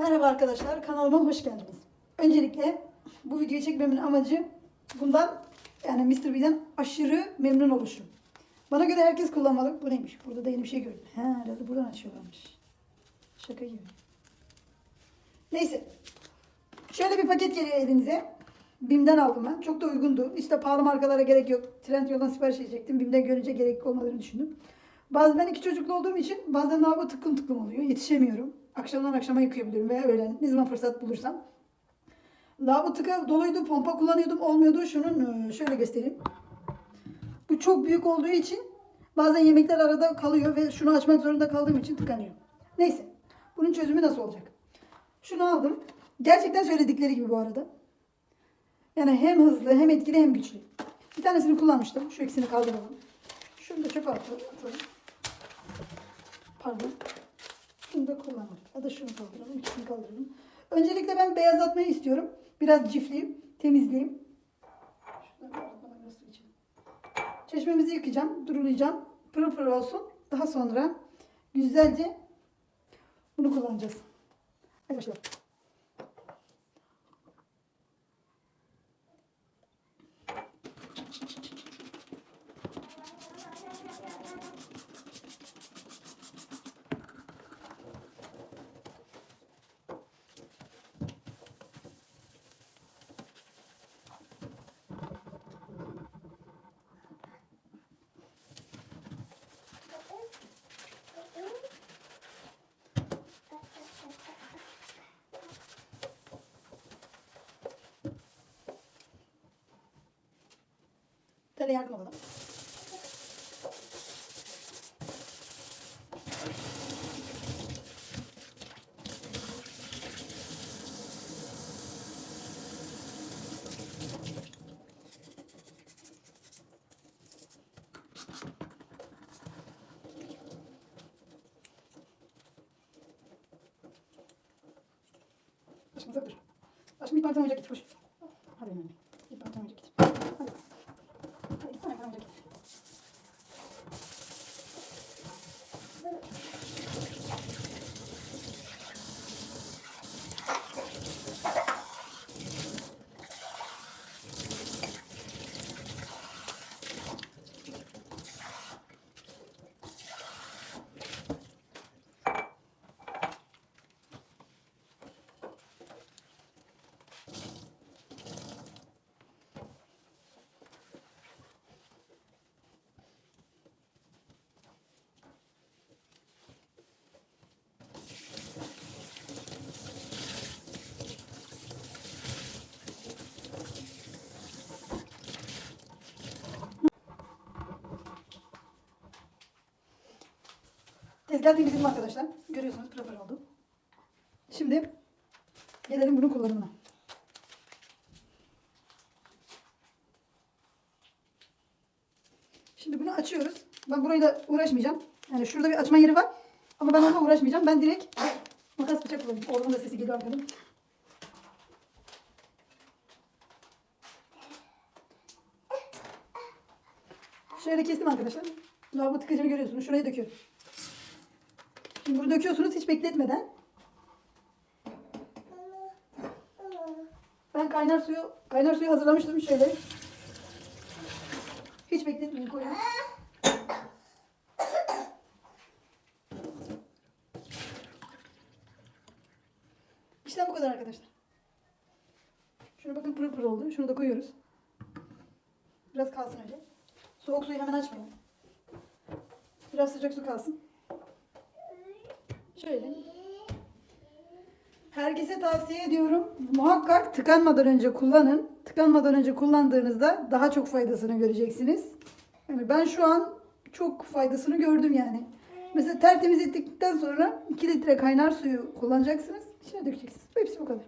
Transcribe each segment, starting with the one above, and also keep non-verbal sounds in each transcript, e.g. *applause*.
Merhaba arkadaşlar, kanalıma hoş geldiniz. Öncelikle bu videoyu çekmemin amacı bundan yani Mr. B'den aşırı memnun oluşum. Bana göre herkes kullanmalı. Bu neymiş? Burada da yeni bir şey gördüm. He, herhalde buradan açıyorlarmış. Şaka gibi. Neyse. Şöyle bir paket geliyor elinize. BİM'den aldım ben. Çok da uygundu. İşte pahalı markalara gerek yok. Trendyol'dan sipariş edecektim. BİM'den görünce gerek olmadığını düşündüm. Bazı ben iki çocuklu olduğum için bazen lavabo tıklım tıklım oluyor. Yetişemiyorum. Akşamdan akşama yıkayabiliyorum veya öğlen ne zaman fırsat bulursam. Lavabo tıka doluydu. Pompa kullanıyordum. Olmuyordu. Şunun e, şöyle göstereyim. Bu çok büyük olduğu için bazen yemekler arada kalıyor ve şunu açmak zorunda kaldığım için tıkanıyor. Neyse. Bunun çözümü nasıl olacak? Şunu aldım. Gerçekten söyledikleri gibi bu arada. Yani hem hızlı hem etkili hem güçlü. Bir tanesini kullanmıştım. Şu ikisini kaldıralım. Şunu da çöpe atalım. Pardon. Şunu da kullanalım. Ya da şunu kaldıralım. İkisini kaldıralım. Öncelikle ben beyazlatmayı istiyorum. Biraz cifleyeyim. Temizleyeyim. Çeşmemizi yıkayacağım. Durulayacağım. Pırıl pırıl olsun. Daha sonra güzelce bunu kullanacağız. Hadi başlayalım. Tele yardım alalım. Aşkım uzak dur. Bir parça oyuncak git koş. Hadi önemli. Bir parça oyuncak git. Hadi. Hadi git bana oyuncak git. Tezgah temizledim arkadaşlar. Görüyorsunuz pırıl oldu. Şimdi gelelim bunun kullanımına. Şimdi bunu açıyoruz. Ben burayla uğraşmayacağım. Yani şurada bir açma yeri var. Ama ben onunla uğraşmayacağım. Ben direkt makas bıçak kullanacağım. Oğlumun da sesi geliyor arkadan. Şöyle kestim arkadaşlar. Lavabo tıkacını görüyorsunuz. Şuraya döküyorum. Şimdi bunu döküyorsunuz hiç bekletmeden. Ben kaynar suyu kaynar suyu hazırlamıştım şöyle. Hiç bekletmeyin koyun. İşte bu kadar arkadaşlar. Şuna bakın pırıl pırıl oldu. Şunu da koyuyoruz. Biraz kalsın önce. Soğuk suyu hemen açmayın. Biraz sıcak su kalsın. Şöyle. Herkese tavsiye ediyorum. Muhakkak tıkanmadan önce kullanın. Tıkanmadan önce kullandığınızda daha çok faydasını göreceksiniz. Yani ben şu an çok faydasını gördüm yani. Mesela tertemiz ettikten sonra 2 litre kaynar suyu kullanacaksınız. İçine dökeceksiniz. Hepsi bu kadar.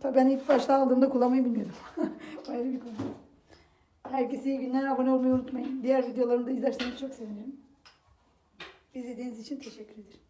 Tabii ben ilk başta aldığımda kullanmayı bilmiyordum. *laughs* Ayrı bir konu. Herkese iyi günler. Abone olmayı unutmayın. Diğer videolarımı da izlerseniz çok sevinirim. İzlediğiniz için teşekkür ederim.